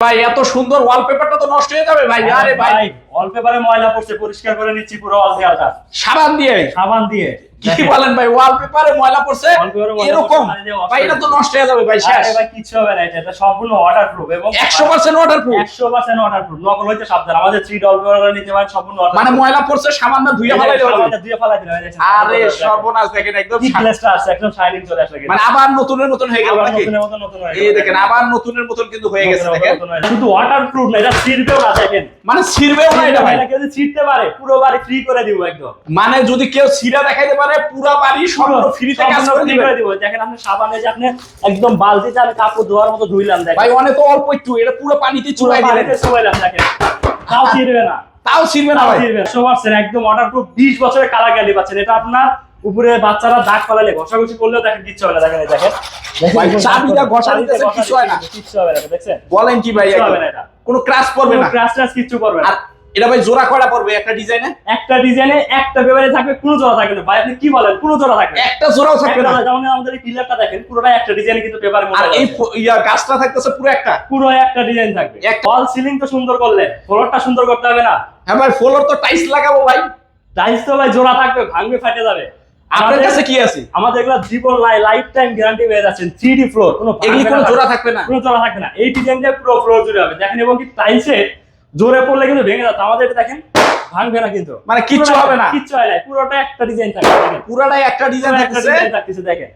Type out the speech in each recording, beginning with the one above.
ভাই এত সুন্দর ওয়ালপেপারটা তো নষ্ট হয়ে যাবে ভাই। আরে ভাই। ওয়ালপেপারে ময়লা পড়ছে পরিষ্কার করে নিচ্ছি পুরো অল দেয়ালটা। সাবান দিয়ে। সাবান দিয়ে। কি বলেন ভাই ওয়ালপেপারে ময়লা পড়ছে? এরকম? মানে ভাই এটা তো নষ্ট হয়ে যাবে ভাই শেষ। ভাই কিচ্ছু হবে না এটা সম্পূর্ণ ওয়াটারপ্রুফ এবং একশো পার্সেন্ট ওয়াটারপ্রুফ একশো পার্সেন্ট ওয়াটারপ্রুফ নকল হইতে সাবধান। আমাদের থ্রি ডল করে নিতে পারেন সম্পূর্ণ। মানে ময়লা পড়ছে সামান্য ফেলাই ফেলাই। আরে সর্বনাশ দেখেন একদম আছে একদম শাইনিং চলে আসলে মানে আবার নতুনের মতন হয়ে গেল নাকি? নতুনের মতো নতুন হয়ে এই দেখেন আবার নতুনের মতন কিন্তু হয়ে গেছে দেখেন। শুধু ওয়াটারপ্রুফ না এটা ছিড়বেও না দেখেন। মানে ছিড়বেও না এটা ভাই। এটা কেউ যদি ছিড়তে পারে পুরো বাড়ি ফ্রি করে দিব একদম। মানে যদি কেউ ছিড়া দেখাইতে পারে পুরো বাড়ি সম্পূর্ণ ফ্রিতে কাজ করে দিবে। দেখেন আপনি সাবানে যে আপনি একদম বালতিতে আমি কাপড় ধোয়ার মতো ধুইলাম দেখেন। ভাই অনেক তো অল্প একটু এটা পুরো পানিতে চুবাই দিলেন চুবাইলাম দেখেন। তাও ছিড়বে না। তাও ছিড়বে না ভাই? ছিড়বে না। একশো পার্সেন্ট একদম ওয়াটারপ্রুফ বিশ বছরের কালার গ্যারান্টি পাচ্ছেন। এটা আপনার উপরে বাচ্চারা দাগ পালালে ঘষাঘষি করলেও দেখেন কিচ্ছু হবে না দেখেন দেখেন। ভাই, চাবিটা ঘষা দিতেছে, ঘষা হয় না। কিচ্ছু হবে না দেখছেন বলেন কি ভাই কোনো ক্রাশ পড়বে না। ক্রাশ ট্রাশ কিচ্ছু করবে না। এটা ভাই জোড়া কয়টা পড়বে একটা ডিজাইনে একটা ডিজাইনে একটা পেপারে থাকবে কোনো জোড়া থাকবে না। ভাই আপনি কি বলেন? কোনো জোড়া থাকবে একটা জোড়াও থাকবে না। যেমন আমাদের এই পিলারটা দেখেন পুরোটাই একটা ডিজাইনে কিন্তু পেপার আর এই ইয়া গাছটা থাকতেছে পুরো একটা? পুরো একটা ডিজাইন থাকবে। একটা। ওয়াল সিলিং তো সুন্দর করলে ফ্লোরটা সুন্দর করতে হবে না। হ্যাঁ ভাই ফ্লোর তো টাইলস লাগাবো ভাই। টাইলস তো ভাই জোড়া থাকবে ভাঙবে ফাটে যাবে। আপনার কাছে কি আছে? আমাদের এগুলো জীবন লাইফ টাইম গ্যারান্টি পেয়ে যাচ্ছেন। থ্রি ডি ফ্লোর কোনো এগুলি কোনো জোড়া থাকবে না? কোনো জোড়া থাকবে না। এই ডিজাইনটা পুরো ফ্লোর জুড়ে হবে। দেখেন এবং কি টাইলসে জোরে পড়লে কিন্তু ভেঙে যাচ্ছে। আমাদের দেখেন ভাঙবে না কিন্তু। মানে কিচ্ছু হবে না। কিচ্ছু হয় না পুরোটা একটা ডিজাইন থাকবে দেখেন। পুরাটাই একটা ডিজাইন থাকতেছে। দেখেন।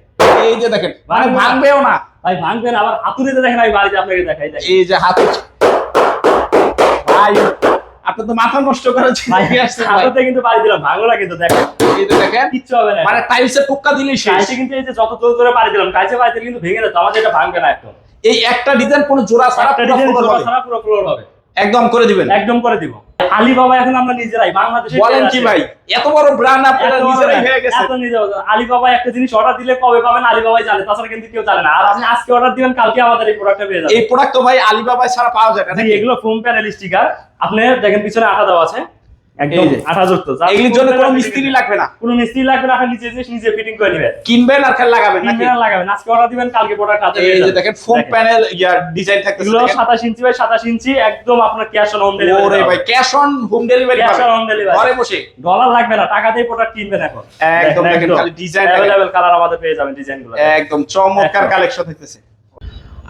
এই যে দেখেন মানে ভাঙবেও না। ভাই ভাঙবে না। আবার হাতুড়িতে দেখেন আমি বাড়িতে আপনাকে দেখাই দেখেন। এই যে হাত ভাই আপনি তো মাথা নষ্ট নিয়ে আসছেন হাতুড়িতে কিন্তু বাড়ি দিলাম ভাঙলো না কিন্তু দেখেন। এই যে দেখেন কিচ্ছু হবে না। মানে টাইলসের পোক্কা দিলেই শেষ। টাইলসে কিন্তু এই যে যত জোর জোরে বাড়ি দিলাম টাইলসে বাড়ি দিলে কিন্তু ভেঙে যাচ্ছে আমাদের এটা ভাঙবে না একদম। এই একটা ডিজাইন কোনো জোড়া। ছাড়া পুরো ফ্লোর হবে। একদম করে দিবেন। একদম করে দিব। আলিবাবা এখন আমরা নিজেরাই বাংলাদেশে বলেন কি ভাই এত বড় ব্র্যান্ড আপনারা নিজেরাই হয়ে গেছে আলিবাবা একটা জিনিস অর্ডার দিলে কবে পাবেন? আলিবাবাই জানে তাছাড়া কিন্তু কেউ জানে না। আর আপনি আজকে অর্ডার দিবেন কালকে আমাদের এই প্রোডাক্টটা পেয়ে যাবেন। এই প্রোডাক্ট তো ভাই আলিবাবাই ছাড়া পাওয়া যায় না এগুলো ফোম প্যানেল স্টিকার আপনি দেখেন পিছনে আঠা দেওয়া আছে। একদম। এই আঠা যুক্ত এগুলির জন্য কোনো মিস্ত্রি লাগবে না। কোনো মিস্ত্রি লাগবে না আপনি নিজে জিনিস নিজে ফিটিং করে নেবেন কিনবেন আর খেল লাগাবেন কিনবেন আর লাগাবেন। আজকে অর্ডার দিবেন কালকে প্রোডাক্ট হাতে পেয়ে যাবেন। দেখেন ফোম প্যানেল ইয়ার ডিজাইন থাকতেছে এগুলো ইঞ্চি বাই সাতাশ ইঞ্চি একদম আপনার ক্যাশ অন হোম ওরে ডেলিভারি ভাই cash on home delivery cash on home delivery ঘরে বসে। ডলার লাগবে না টাকাতেই প্রোডাক্ট কিনবেন এখন। একদম দেখেন খালি ডিজাইন কালার আমাদের পেয়ে যাবেন একদম চমৎকার কালেকশন থাকতেছে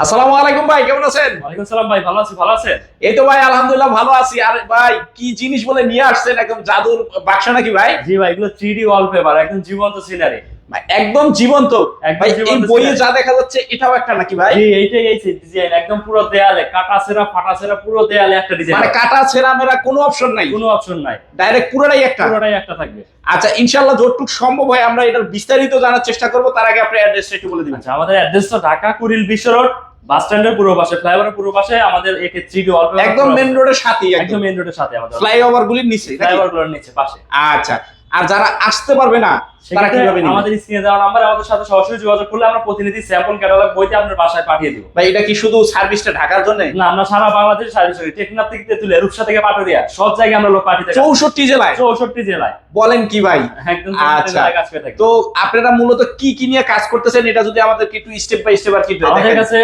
আসসালামু আলাইকুম ভাই কেমন আছেন? ওয়ালাইকুম সালাম ভাই ভালো আছি ভালো আছেন? এই তো ভাই আলহামদুলিল্লাহ ভালো আছি। আর ভাই কি জিনিস বলে নিয়ে আসছেন? একদম জাদুর বাক্স নাকি ভাই? জি ভাই এগুলো থ্রি ডি ওয়ালপেপার একদম জীবন্ত সিনারি ভাই, একদম জীবন্ত। ভাই এই বইয়ে যা দেখা যাচ্ছে এটাও একটা নাকি ভাই? জি এইটাই এই ডিজাইন একদম পুরো দেয়ালে কাটা ফাটা পুরো দেয়ালে একটা ডিজাইন মানে কাটা মেরা কোনো অপশন নাই? কোনো অপশন নাই। ডাইরেক্ট পুরোটাই একটা? পুরোটাই একটা থাকবে। আচ্ছা ইনশাআল্লাহ যতটুকু সম্ভব হয় আমরা এটার বিস্তারিত জানার চেষ্টা করব। তার আগে আপনি অ্যাড্রেসটা একটু বলে দিবেন। আচ্ছা আমাদের অ্যাড্রেস তো ঢাকা কুড়িল বিশ্ব রোড বাস স্ট্যান্ডের পূর্ব পাশে ফ্লাইওভারের পূর্ব পাশে আমাদের একে থ্রি ডি একদম মেন রোডের সাথে একদম। মেন মেইন রোডের সাথে আমাদের। ফ্লাইওভার গুলির নিচে? ফ্লাইওভার গুলির নিচে পাশে। আচ্ছা। আর যারা আসতে পারবে না তারা কীভাবে নেবে? আমাদের স্ক্রিনে দেওয়া নাম্বার আমাদের সাথে সরাসরি যোগাযোগ করলে আমরা প্রতিনিধি স্যাম্পল ক্যাটালগ বইতে আপনার বাসায় পাঠিয়ে দিব। ভাই এটা কি শুধু সার্ভিসটা ঢাকার জন্য? না আমরা সারা বাংলাদেশ সার্ভিস করি। টেকনাফ থেকে তেতুলিয়া রূপসা থেকে পাটুরিয়া সব জায়গায় আমরা লোক পাঠিয়ে থাকি। চৌষট্টি জেলায়? চৌষট্টি জেলায়। বলেন কি ভাই? একদম আচ্ছা। তো আপনারা মূলত কি কি নিয়ে কাজ করতেছেন? এটা যদি আমাদেরকে একটু স্টেপ বাই স্টেপ আর কি আমাদের। কাছে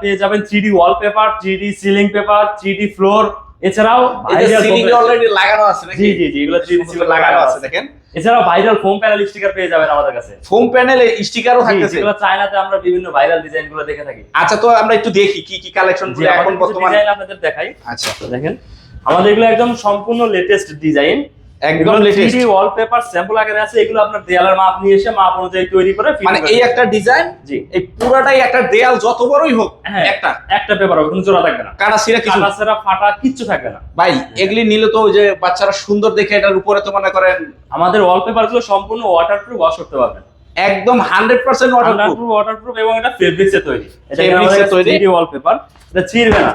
পেয়ে যাবেন three D wallpaper three D ceiling paper three D floor এছাড়াও সিলিং অলরেডি লাগানো আছে নাকি? জি জি জি এগুলো সিলিং লাগানো আছে। দেখেন এছাড়াও ভাইরাল ফোম প্যানেল স্টিকার পেয়ে যাবেন আমাদের কাছে। ফোম প্যানেল স্টিকারও থাকতেছে। এগুলো চায়নাতে আমরা বিভিন্ন ভাইরাল ডিজাইনগুলো দেখে থাকি। আচ্ছা তো আমরা একটু দেখি কি কি কালেকশনগুলো এখন এখন বর্তমানে। ডিজাইন আপনাদের দেখাই। আচ্ছা। দেখেন আমাদের এগুলো একদম সম্পূর্ণ লেটেস্ট ডিজাইন একদম লেটেস্ট ওয়ালপেপার স্যাম্পল আকারে আছে এগুলো আপনার দেয়ালের মাপ নিয়ে এসে মাপ অনুযায়ী তৈরি করে মানে এই একটা ডিজাইন জি। এই পুরাটাই একটা দেয়াল যত বড়ই হোক হ্যাঁ। একটা। একটা পেপার হবে কোনো জোড়া থাকবে না। কাটা সিরা কিছু কাটা সেরা ফাটা কিচ্ছু থাকবে না। ভাই এগুলি নিলে তো ওই যে বাচ্চারা সুন্দর দেখে এটার উপরে তো মনে করেন আমাদের ওয়ালপেপারগুলো সম্পূর্ণ ওয়াটারপ্রুফ ওয়াশ করতে পারবেন। একদম হান্ড্রেড পার্সেন্ট ওয়াটারপ্রুফ ওয়াটারপ্রুফ এবং এটা ফেব্রিক্সে তৈরি। এটা তৈরি? তৈরি ওয়ালপেপার এটা ছিঁড়বে না।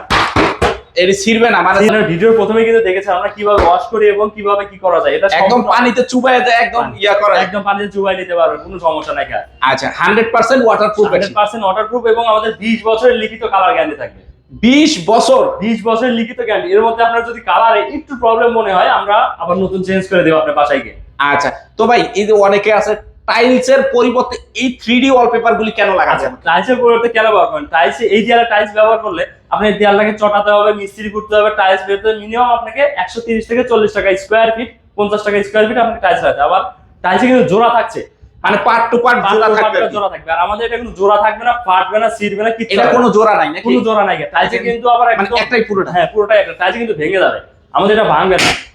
এর ছিড়বে না মানে ভিডিওর প্রথমে কিন্তু দেখেছেন আমরা কীভাবে ওয়াশ করি এবং কীভাবে কি করা যায়। এটা একদম পানিতে চুবাই দেয় একদম ইয়া করা একদম পানিতে চুবাই নিতে পারবেন কোনো সমস্যা নাই আচ্ছা hundred percent waterproof hundred percent waterproof এবং আমাদের বিশ বছরের লিখিত কালার গ্যারান্টি থাকবে। বিশ বছর। বিশ বছরের লিখিত গ্যারান্টি এর মধ্যে আপনার যদি কালারে একটু প্রবলেম মনে হয় আমরা আবার নতুন চেঞ্জ করে দেবো আপনার বাসায় গিয়ে। আচ্ছা তো ভাই এই যে অনেকে আছে টাইলস এর পরিবর্তে এই থ্রি ডি ওয়ালপেপার গুলি কেন লাগাচ্ছেন টাইলসের পরিবর্তে কেন ব্যবহার করেন? টাইলসে এই দেয়ালে টাইলস ব্যবহার করলে আপনি দেয়ালটাকে চটাতে হবে মিস্ত্রি করতে হবে টাইলস বেরোতে মিনিমাম আপনাকে একশো তিরিশ থেকে চল্লিশ টাকা স্কোয়ার ফিট পঞ্চাশ টাকা স্কোয়ার ফিট আপনাকে টাইলস লাগাতে আবার টাইলসে কিন্তু জোড়া থাকছে। মানে পার্ট টু পার্ট জোড়া পাঁচ থাকবে জোড়া থাকবে। আর আমাদের এটা কোনো জোড়া থাকবে না ফাটবে না ছিড়বে না এটা কোনো জোড়া নাই নাকি? কোনো জোড়া নাই। টাইলসে কিন্তু আবার একটাই পুরোটা? হ্যাঁ পুরোটাই একটা। টাইলসে কিন্তু ভেঙে যাবে। আমাদের এটা ভাঙবে না এটা ভাঙবে না।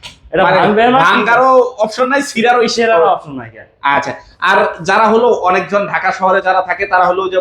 ভাঙ্গারও অপশন নাই সিরারও সেরার অপশন নাই। আর। আচ্ছা আর যারা হলো অনেকজন ঢাকা শহরে যারা থাকে তারা হলো যে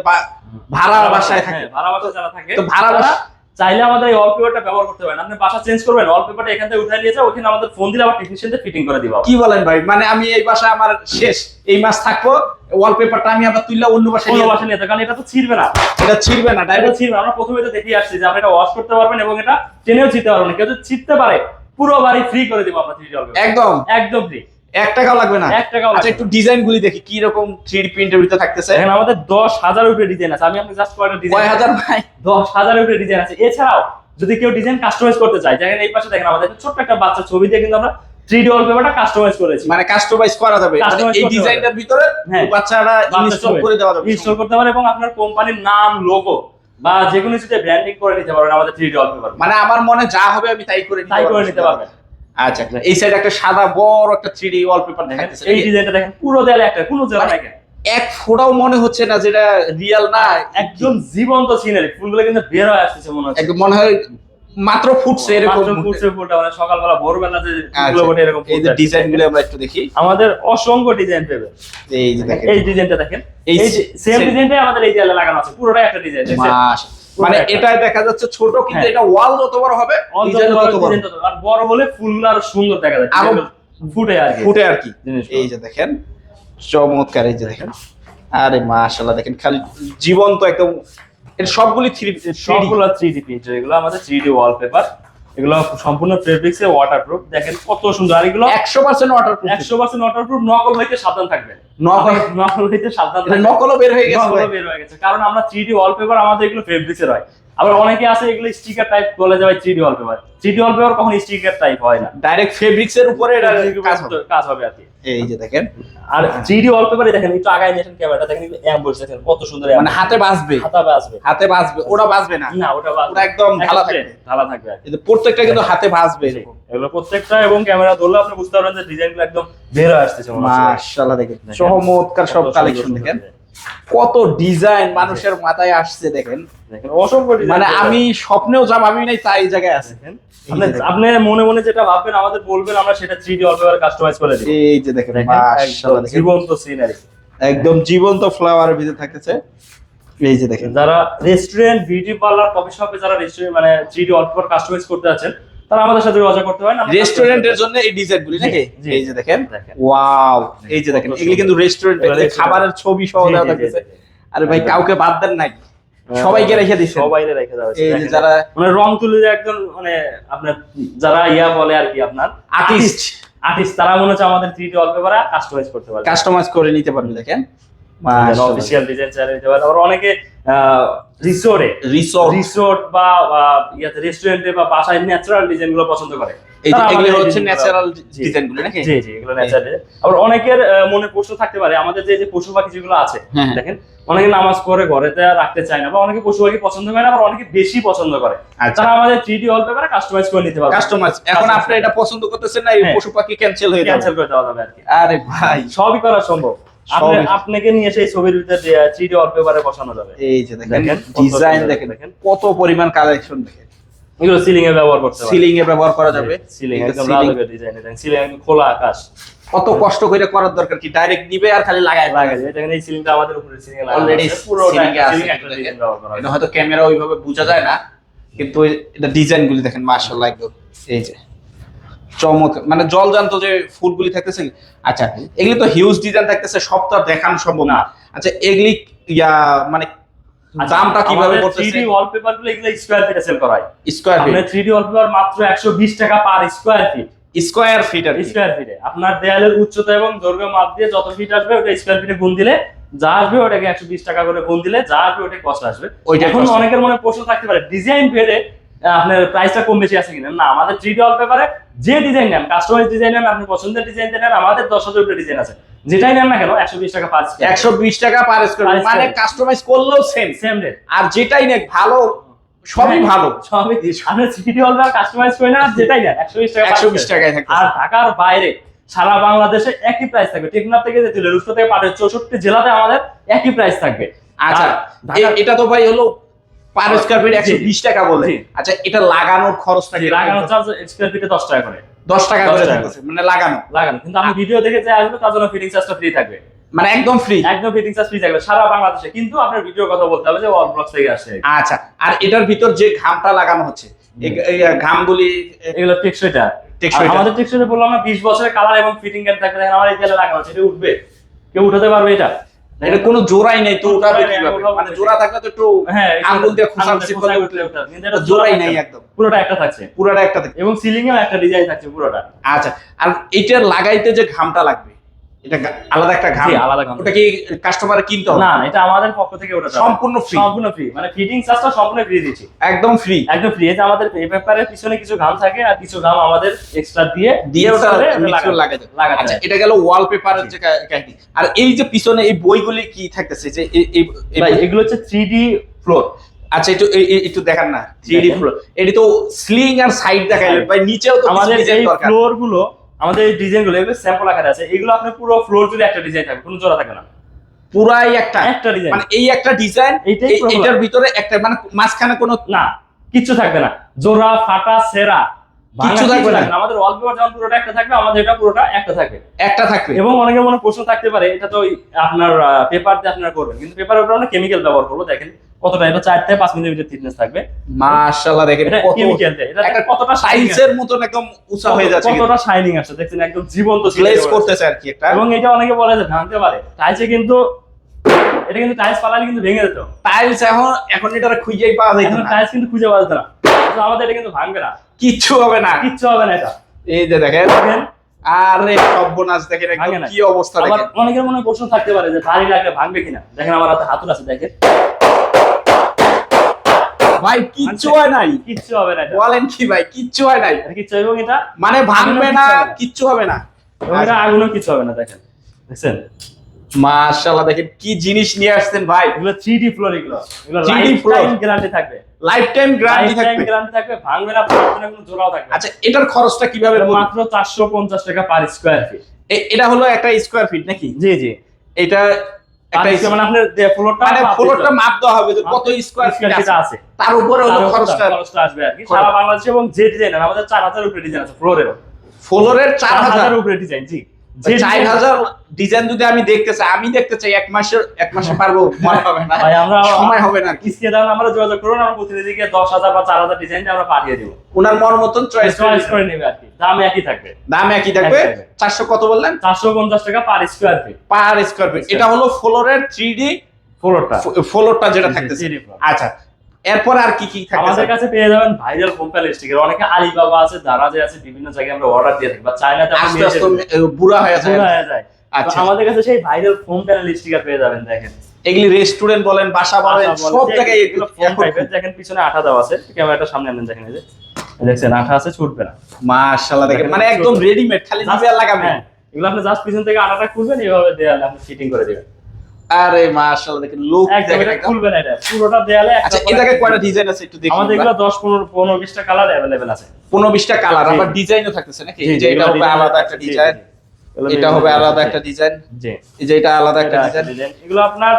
ভাড়া বাসায় থাকে। হ্যাঁ, ভাড়া বাসায় যারা থাকে তো ভাড়া বাসা- চাইলে আমাদের এই ওয়ালপেপারটা ব্যবহার করতে পারেন। আপনি বাসা চেঞ্জ করবেন ওয়ালপেপারটা এখান থেকে উঠাই নিয়ে যাও ওখানে আমাদের ফোন দিলে আবার টেকনিশিয়ানদের ফিটিং করে দিবা কি বলেন ভাই? মানে আমি এই বাসায় আমার শেষ। এই মাস থাকব ওয়ালপেপারটা আমি আবার তুললে অন্য বাসায় কোনো নিয়ে বাসা নিয়ে কারণ এটা তো ছিড়বে না। এটা ছিড়বে না ডাইরেক্ট ছিড়বে আমরা প্রথমে তো দেখিয়ে আসছি যে আপনি এটা ওয়াশ করতে পারবেন এবং এটা টেনেও ছিটতে পারবেন না। কেউ যদি ছিটতে পারে পুরো বাড়ি ফ্রি করে দিব আমরা থ্রি একদম। একদম ফ্রি এক টাকাও লাগবে না। এক টাকাও আচ্ছা একটু ডিজাইন গুলি দেখি কি রকম থ্রি প্রিন্টের ভিতরে থাকতেছে? দেখেন আমাদের দশ হাজার উপরে ডিজাইন আছে। আমি আপনি জাস্ট কয়েকটা ডিজাইন হাজার ভাই? দশ হাজার উপরে ডিজাইন আছে। এছাড়াও যদি কেউ ডিজাইন কাস্টমাইজ করতে চায় দেখেন এই পাশে দেখেন আমাদের ছোট্ট একটা বাচ্চা ছবি দিয়ে কিন্তু আমরা থ্রি ডি ওয়ালপেপারটা কাস্টমাইজ করেছি। মানে কাস্টমাইজ করা যাবে। মানে এই ডিজাইনটার ভিতরে হ্যাঁ। বাচ্চারা ইনস্টল করে দেওয়া যাবে। ইনস্টল করতে পারে এবং আপনার কোম্পানির নাম লোগো বা যে কোনো কিছুতে ব্র্যান্ডিং করে নিতে পারবেন আমাদের থ্রি ডি ওয়ালপেপার মানে আমার মনে যা হবে আমি তাই করে তাই করে নিতে পারবেন। আচ্ছা আচ্ছা এই সাইডে একটা সাদা বড় একটা থ্রি ডি ওয়ালপেপার দেখেন এই ডিজাইনটা দেখেন পুরো দেয়ালে একটা কোনো জায়গা মানে নাই। এক ফোটাও মনে হচ্ছে না যেটা রিয়েল না। একদম জীবন্ত সিনারি ফুলগুলো কিন্তু বের হয়ে আসছে মনে হচ্ছে। একদম মনে হয় মাত্র ফুটছে এরকম ফুটছে ফুলটা মানে সকালবেলা ভোরবেলা যে আচ্ছা, ওঠে এরকম এই যে ডিজাইনগুলো আমরা একটু দেখি। আমাদের অসংখ্য ডিজাইন পেবে। এই যে দেখেন। এই ডিজাইনটা দেখেন। এই সেম ডিজাইনটাই আমাদের এই দেয়ালে লাগানো আছে পুরোটাই একটা ডিজাইন মানে এটা দেখা যাচ্ছে ছোট কিন্তু হ্যাঁ। এটা ওয়াল যত বড় হবে ডিজাইন তত বড়। আর বড় হলে ফুলগুলো আরও সুন্দর দেখা যায় আরও ফুটে আর কি। ফুটে আর কি। এই যে দেখেন চমৎকার এই যে দেখেন। আরে মাশাআল্লাহ দেখেন খালি জীবন্ত একদম এটা সবগুলি থ্রি সবগুলো থ্রি ডি প্রিন্টার এগুলো আমাদের থ্রি ডি ওয়ালপেপার এগুলো সম্পূর্ণ ফেব্রিক্স এ ওয়াটারপ্রুফ দেখেন কত সুন্দর আর এগুলো একশো পার্সেন্ট ওয়াটারপ্রুফ একশো পার্সেন্ট ওয়াটারপ্রুফ নকল হইতে সাবধান থাকবে নকল। নকল হইতে সাবধান থাকবে নকলও বের হয়ে গেছে। নকলও বের হয়ে গেছে। কারণ আমরা থ্রি ডি ওয়ালপেপার আমাদের এগুলো ফেব্রিক্স এর হয় আবার অনেকে আছে এগুলো স্টিকার টাইপ বলে যায় three D wallpaper three D wallpaper কখন স্টিকার টাইপ হয় না। ডাইরেক্ট ফেব্রিক্স এর উপরে কাজ হবে। আর কি। এই যে দেখেন। আর থ্রি ডি ওয়ালপেপারে দেখেন একটু আগায় নিয়েছেন ক্যামেরাটা দেখেন অ্যাম্বুলস দেখেন কত সুন্দর মানে হাতে বাজবে হাতাবে আসবে হাতে বাজবে ওটা বাজবে না। না ওটা বাজবে। ওটা একদম ঢালা থাকবে। ঢালা থাকবে আর কি। প্রত্যেকটা কিন্তু হাতে এরকম। এগুলো প্রত্যেকটা এবং ক্যামেরা ধরলে আপনি বুঝতে পারবেন যে ডিজাইনগুলো একদম বের হয়ে আসতেছে। মাশাআল্লাহ দেখেন। চমৎকার সব কালেকশন দেখেন। কত ডিজাইন মানুষের মাথায় আসছে দেখেন। মানে আমি স্বপ্নেও যা ভাবি নাই তাই জায়গায় আছে। আপনি মনে মনে যেটা ভাববেন আমাদের বলবেন আমরা সেটা থ্রি ডি ওয়ালপেপার কাস্টমাইজ করে দিই এই যে দেখেন জীবন্ত সিনারি একদম জীবন্ত ফ্লাওয়ারের ভিতরে থাকতেছে। এই যে দেখেন। যারা রেস্টুরেন্ট বিউটি পার্লার কফি শপে যারা রেস্টুরেন্ট মানে থ্রি ডি ওয়ালপেপার কাস্টমাইজ করতে আছেন তারা আমাদের সাথে যোগাযোগ করতে পারেন রেস্টুরেন্টের জন্য এই নাকি? যে দেখেন। দেখেন। ওয়াও এই যে দেখেন এগুলি কিন্তু রেস্টুরেন্ট খাবারের ছবি সহ দেওয়া জি, জি, থাকতেছে। আরে ভাই কাউকে বাদ দেন নাই। সবাইকে রেখে দিচ্ছেন সবাই রেখে দেওয়া এই যে যারা মানে রং তুলি একজন মানে আপনার যারা ইয়া বলে আর কি আপনার আর্টিস্ট আর্টিস্ট তারা মনে হচ্ছে আমাদের থ্রি ডি ওয়ালপেপার কাস্টমাইজ করতে পারবে। কাস্টমাইজ করে নিতে পারবে দেখেন। অফিসিয়াল ডিজাইন চাইলে নিতে আবার অনেকে রিসোর্টে রিসোর্ট রিসোর্ট বা ইয়াতে রেস্টুরেন্টে বা বাসায় ন্যাচারাল ডিজাইনগুলো পছন্দ করে। এই যে তারা এগুলি আমাদের এই হচ্ছে ন্যাচারাল ডিজাইন গুলি নাকি? জি জি এগুলো ন্যাচারাল আবার অনেকের মনে প্রশ্ন থাকতে পারে। আমাদের যে যে পশু পাখি যেগুলো আছে হ্যাঁ, হ্যাঁ। দেখেন অনেকে নামাজ পড়ে আর রাখতে চায় না বা অনেকে পশু পাখি পছন্দ করে না আবার অনেকে বেশি পছন্দ করে। আচ্ছা। তারা আমাদের কাস্টমাইজ করে নিতে পারবে। কাস্টমাইজ এখন আপনি এটা পছন্দ করতেছেন না এই হ্যাঁ। পশু পাখি ক্যান্সেল হয়ে ক্যান্সেল করে দেওয়া যাবে আর কি। আরে ভাই। সবই করা সম্ভব। আপনাকে নিয়ে সেই ছবির ভিতরে থ্রি ডি ওয়ালপেপারে বসানো যাবে। এই যে দেখেন ডিজাইন দেখেন। কত পরিমাণ কালেকশন দেখেন। এগুলো সিলিং এ ব্যবহার করতে সিলিং এ ব্যবহার করা যাবে। সিলিং একদম ডিজাইন দেখেন সিলিং একদম খোলা আকাশ। কত কষ্ট করে করার দরকার কি? ডাইরেক্ট নিবে আর খালি লাগায় লাগাই যায় দেখেন এই সিলিংটা আমাদের উপরে সিলিং এ অলরেডি আছে। সিলিং এ আছে এটা হয়তো ক্যামেরা ওইভাবে বোঝা যায় না কিন্তু এটা ডিজাইন গুলি দেখেন মাশাআল্লাহ একদম। এই যে। চমৎকার মানে জলজান্ত যে ফুলগুলি থাকতেছে আচ্ছা এগুলি তো হিউজ ডিজাইন থাকতেছে দেখানো সম্ভব না। আচ্ছা এগুলি ইয়া মানে আচ্ছা, দামটা কীভাবে করতেছে? 3D ওয়ালপেপারগুলো এগুলো স্কয়ার ফিটে সেল করা হয়। স্কয়ার ফিট আপনার 3D ওয়ালপেপার মাত্র 120 টাকা per square feet square feet আর। স্কয়ার ফিটে আপনার দেয়ালের উচ্চতা এবং দৈর্ঘ্য মাপ দিয়ে যত ফিট আসবে ওটা স্কয়ার ফিটে গুণ দিলে যা আসবে ওটাকে 120 টাকা করে গুণ দিলে যা আসবে ওটা কস্ট আসবে। এখন অনেকের মনে প্রশ্ন থাকতে পারে ডিজাইন ভেদে আপনার প্রাইসটা কম বেশি আছে কিনা? না আমাদের থ্রি ডি পেপারে যে ডিজাইন নেন কাস্টমাইজ ডিজাইন নেন আপনি পছন্দের ডিজাইন নেন আমাদের দশ হাজার ডিজাইন আছে। যেটাই নেন না কেন একশো বিশ টাকা পাঁচ একশো বিশ টাকা পার স্কোয়ার মানে কাস্টমাইজ করলেও সেম সেম রেট আর যেটাই নেক ভালো সবই হ্যাঁ। ভালো। সবই। আপনি থ্রি ডি আর কাস্টমাইজ করে না যেটাই নেন একশো বিশ টাকা একশো বিশ টাকায় থাকবে আর ঢাকার বাইরে সারা বাংলাদেশে একই প্রাইস থাকবে। টেকনাফ থেকে তেতুলিয়া রুস্তো থেকে পাটের চৌষট্টি জেলাতে আমাদের একই প্রাইস থাকবে। আচ্ছা এটা তো ভাই হলো পার স্কোয়ার ফিট একশো বিশ টাকা বলে। আচ্ছা এটা লাগানোর খরচটা কি লাগানো চার্জ স্কোয়ার ফিটে দশ টাকা করে। দশ টাকা করে মানে লাগানো। লাগানো। কিন্তু আমি ভিডিও দেখে তার জন্য ফিটিং চার্জটা ফ্রি থাকবে। মানে একদম ফ্রি একদম ফিটিং চার্জ ফ্রি থাকবে সারা বাংলাদেশে। কিন্তু আপনার ভিডিও কথা বলতে হবে যে ওয়াল ব্লক থেকে আসে। আচ্ছা আর এটার ভিতর যে ঘামটা লাগানো হচ্ছে এই- ঘামগুলি এগুলো। আর আমাদের টেকসইটা বললাম না 20 বছরের কালার এবং ফিটিং গ্যারান্টি থাকবে দেখেন আমার এই তেলে লাগানো আছে এটা উঠবে। কেউ উঠাতে পারবে এটা? এটা কোনো জোড়াই নেই তো উঠাবে কীভাবে? মানে জোরা জোড়া থাকলে তো একটু হ্যাঁ আঙ্গুল দিয়ে দিয়ে খোঁচা খোঁচা উঠলে এটা জোড়াই জোড়া নেই একদম। পুরোটা একটা থাকছে। পুরাটা একটা থাকে এবং সিলিং এও একটা ডিজাইন থাকছে পুরোটা। আচ্ছা আর এটা লাগাইতে যে ঘামটা লাগবে এটা আলাদা একটা ঘাম। আলাদা ঘাম। ওটা কি কাস্টমার কিনতে হবে? না এটা আমাদের পক্ষ থেকে ওটা সম্পূর্ণ free? সম্পূর্ণ ফ্রি মানে ফিটিং চার্জটা সম্পূর্ণ ফ্রি দিচ্ছি। একদম ফ্রি একদম ফ্রি এই যে আমাদের এই পেপারের পিছনে কিছু ঘাম থাকে আর কিছু ঘাম আমাদের এক্সট্রা দিয়ে ওটা আচ্ছা এটা গেল ওয়ালপেপারের যে কাহিনী। আর এই যে পিছনে এই বইগুলি কি থাকতেছে? যে এই- এগুলো হচ্ছে থ্রি ডি ফ্লোর আচ্ছা একটু একটু দেখান না। থ্রি ডি ফ্লোর এটি তো স্লিং আর সাইড দেখাইলেন. ভাই নিচেও তো আমাদের এই ফ্লোরগুলো আমাদের এই ডিজাইনগুলো এগুলো স্যাম্পল আকারে আছে এগুলো আপনি পুরো ফ্লোর জুড়ে একটা ডিজাইন থাকবে কোনো জোড়া থাকে না। পুরাই একটা। একটা ডিজাইন মানে এই একটা ডিজাইন এটার ভিতরে একটা মানে মাঝখানে কোনো না কিছু থাকবে না। জোড়া ফাটা সেরা। কিচ্ছু থাকবে না? আমাদের ওয়ালপেপার যেমন পুরোটা একটা থাকবে আমাদের এটা পুরোটা একটা থাকবে। একটা থাকবে। এবং অনেকের মনে প্রশ্ন থাকতে পারে এটা তো আপনার পেপার দিয়ে আপনারা করবেন। কিন্তু পেপারের উপর আমরা কেমিক্যাল ব্যবহার করব দেখেন কতটা এটা চার থেকে পাঁচ মিলিমিটার থিকনেস থাকবে। মাশাআল্লাহ দেখেন কেমিক্যাল এটা কতটা শাইনিং টাইলসের মতন একদম উঁচা হয়ে যাচ্ছে কতটা শাইনিং আসছে দেখছেন একদম জীবন্ত গ্লেজ। করতেছে আর কি একটা। এবং এটা অনেকে বলে যে ভাঙতে পারে। টাইলসে কিন্তু এটা কিন্তু টাইলস পালালে কিন্তু ভেঙে যেত। টাইলস এখন এখন এটা খুঁজেই পাওয়া না। টাইলস কিন্তু খুঁজে পাওয়া যেত না। আমাদের এটা কিন্তু ভাঙবে না। কিচ্ছু হবে না। কিচ্ছু হবে না এটা। এই যে দেখেন। দেখেন। আরে সর্বনাশ দেখেন একদম কি অবস্থা দেখেন। অনেকের মনে প্রশ্ন থাকতে পারে যে ভারী লাগলে ভাঙবে কিনা। দেখেন আমার হাতে হাতুর আছে দেখেন। ভাই কিচ্ছু হয় নাই। কিচ্ছু হবে না বলেন কি ভাই কিচ্ছু হয় নাই। কিচ্ছু এবং এটা? মানে ভাঙবে না কিচ্ছু হবে না। এটা আগুনও কিছু হবে না দেখেন। দেখছেন? মাশাআল্লাহ দেখেন কি জিনিস নিয়ে আসছেন ভাই। এগুলো থ্রি ডি ফ্লোর এগুলো। এগুলো 3D লাইফ টাইম গ্যারান্টি থাকবে। লাইফ টাইম গ্যারান্টি থাকবে। গ্যারান্টি থাকবে ভাঙবে না ফাটবে না কোনো জোড়াও থাকবে আচ্ছা এটার খরচটা কীভাবে মাত্র চারশো পঞ্চাশ টাকা পার স্কোয়ার ফিট এটা হলো একটা স্কোয়ার ফিট নাকি? জি জি। এটা একটা একটা মানে আপনার ফ্লোরটা মানে ফ্লোরটা মাপ দেওয়া হবে যে কত স্কোয়ার ফিট স্কোয়ার আছে। তার উপরে হলো খরচটা। খরচটা আসবে আর কি। সারা বাংলাদেশে এবং যে ডিজাইন আমাদের চার হাজার উপরে ডিজাইন আছে ফ্লোরের ফ্লোরের চার চার হাজার হাজার। উপরে ডিজাইন জি। চার হাজার ডিজাইন যদি আমি দেখতে চাই আমি দেখতে চাই এক মাসের এক মাসে পারব মনে হবে না। ভাই আমরা সময় হবে না। কিস্তি দাম আমরা যোগাযোগ করুন আমরা প্রতিনিধিকে দশ হাজার বা চার হাজার ডিজাইন আমরা পাঠিয়ে দিব। ওনার মন মতন চয়েস চয়েস করে নেবে। আর কি দাম একই থাকবে। দাম একই থাকবে। চারশো কত বললেন? চারশো পঞ্চাশ টাকা per square feet per square feet এটা হলো ফ্লোরের থ্রি ডি ফ্লোরটা ফ্লোরটা যেটা থাকতেছে। আচ্ছা। এরপর আর কি কি থাকতেছে আমাদের কাছে পেয়ে যাবেন ভাইরাল কোম্পানি স্টিকার অনেকে আলিবাবা আছে দারাজে আছে বিভিন্ন জায়গায় আমরা অর্ডার দিয়ে থাকি। বা চায়নাতে আস্তে আস্তে বুড়া হয়ে যায়। হয়ে আচ্ছা। আমাদের কাছে সেই ভাইরাল ফোম প্যানেল স্টিকার পেয়ে যাবেন দেখেন। এগুলি রেস্টুরেন্ট বলেন বাসা বলেন সব জায়গায় এগুলো দেখেন পিছনে আঠা দেওয়া আছে ক্যামেরাটা সামনে আনেন দেখেন এই যে। দেখছেন আঠা আছে ছুটবে না। মাশাআল্লাহ দেখেন মানে একদম রেডিমেড খালি দিবে আর লাগাবে হ্যাঁ, এগুলো আপনি জাস্ট পিছন থেকে আঠাটা খুলবেন এইভাবে দেয়ালে আপনি ফিটিং করে দিবেন। আরে মাশাআল্লাহ দেখেন লোক দেখেন এটা খুলবে না এটা। পুরোটা দেয়ালে আচ্ছা এটাকে কয়টা ডিজাইন আছে একটু দেখি। আমাদের এগুলো দশ পনেরো পনেরো বিশটা কালার অ্যাভেলেবেল আছে। পনেরো বিশটা কালার জি। আবার ডিজাইনও থাকতেছে নাকি? এই যে এটা হবে আলাদা একটা ডিজাইন এটা হবে আলাদা একটা ডিজাইন জি। এই যে এটা আলাদা একটা ডিজাইন এগুলো আপনার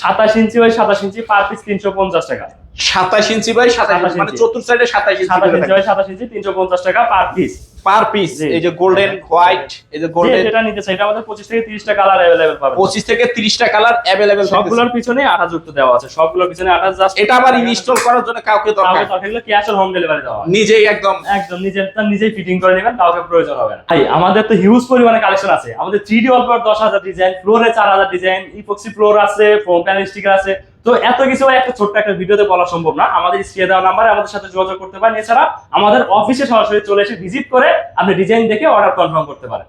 সাতাশ ইঞ্চি বাই সাতাশ ইঞ্চি পার পিস তিনশো পঞ্চাশ টাকা। সাতাশ ইঞ্চি বাই সাতাশ মানে চতুর্থ সাইডে সাতাশ ইঞ্চি বাই সাতাশ ইঞ্চি তিনশো পঞ্চাশ টাকা পার পিস পার পিস এই যে গোল্ডেন হোয়াইট এই যে গোল্ডেন যেটা নিতে চাই এটা আমাদের পঁচিশ থেকে তিরিশটা কালার অ্যাভেলেবেল পাবেন। পঁচিশ থেকে তিরিশটা কালার অ্যাভেলেবেল সবগুলোর পিছনে আঠা যুক্ত দেওয়া আছে। সবগুলোর পিছনে আঠা জাস্ট এটা আবার ইনস্টল করার জন্য কাউকে দরকার। এগুলো ক্যাশ অন হোম ডেলিভারি দেওয়া নিজেই একদম একদম নিজের তার নিজেই ফিটিং করে নেবেন কাউকে প্রয়োজন হবে না। ভাই আমাদের তো হিউজ পরিমাণে কালেকশন আছে। আমাদের থ্রি ডি ওয়ালপেপার দশ হাজার ডিজাইন ফ্লোরে চার হাজার ডিজাইন ইপক্সি ফ্লোর আছে ফোম প্যানেল স্টিকার আছে। তো এত কিছু একটা ছোট্ট একটা ভিডিওতে বলা সম্ভব না। আমাদের স্ক্রিয়ে দেওয়া নাম্বারে আমাদের সাথে যোগাযোগ করতে পারেন। এছাড়া আমাদের অফিসে সরাসরি চলে এসে ভিজিট করে আপনি ডিজাইন দেখে অর্ডার কনফার্ম করতে পারেন।